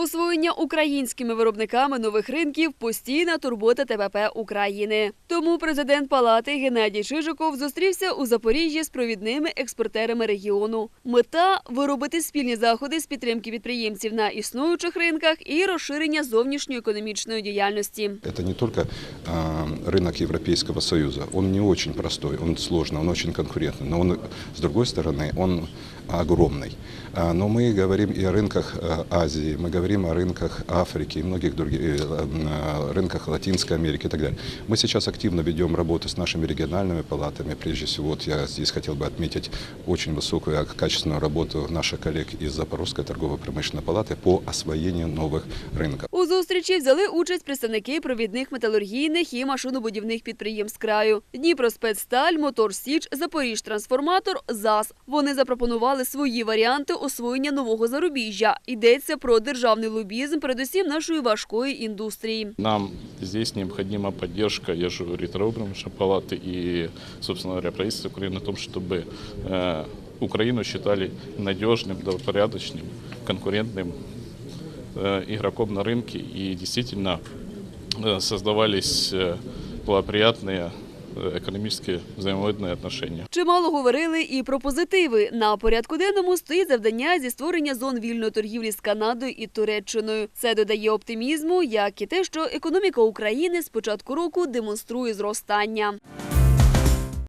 Освоєння українськими виробниками нових ринків постійна турбота ТВП України. Тому президент Палати Геннадій Шижиков зустрівся у Запоріжжі з провідними експортерами регіону. Мета виробити спільні заходи з підтримки підприємців на існуючих ринках і розширення зовнішньої економічної діяльності. Это не только а, рынок Европейского Союза. Он не очень простой, он сложный, он очень конкурентный. Но он, с другой стороны, он огромный. А, Но мы говорим и о рынках а, Азии, мы говорим о рынках Африки и многих других э, а, рынках Латинской Америки и так далее. Мы сейчас активно ведем работу с нашими региональными палатами. Прежде всего, вот я здесь хотел бы отметить очень высокую и качественную работу наших коллег из Запорожской торгово-промышленной палаты по освоению новых рынков. У зустрічі взяли участь представники провідних металургійних і машинобудівних підприємств краю: Дніпроспецсталь, Мотор Січ, Запоріжтрансформатор, ЗАЗ. Вони запропонували свої варіанти освоєння нового зарубіжжя. Йдеться про державний лобізм, передусім нашої важкої індустрії. Нам здесь необходима поддержка, я же говорю, промышленной палаты и, собственно говоря, правительства Украины о том, чтобы э, Украину считали надежным, добропорядочным, конкурентным э, игроком на рынке и действительно э, создавались э, благоприятные э, экономические взаимовыгодные отношения. Чимало говорили і про позитиви. На порядку денному стоїть завдання зі створення зон вільної торгівлі з Канадою і Туреччиною. Це додає оптимізму, як і те, що економіка України з початку року демонструє зростання.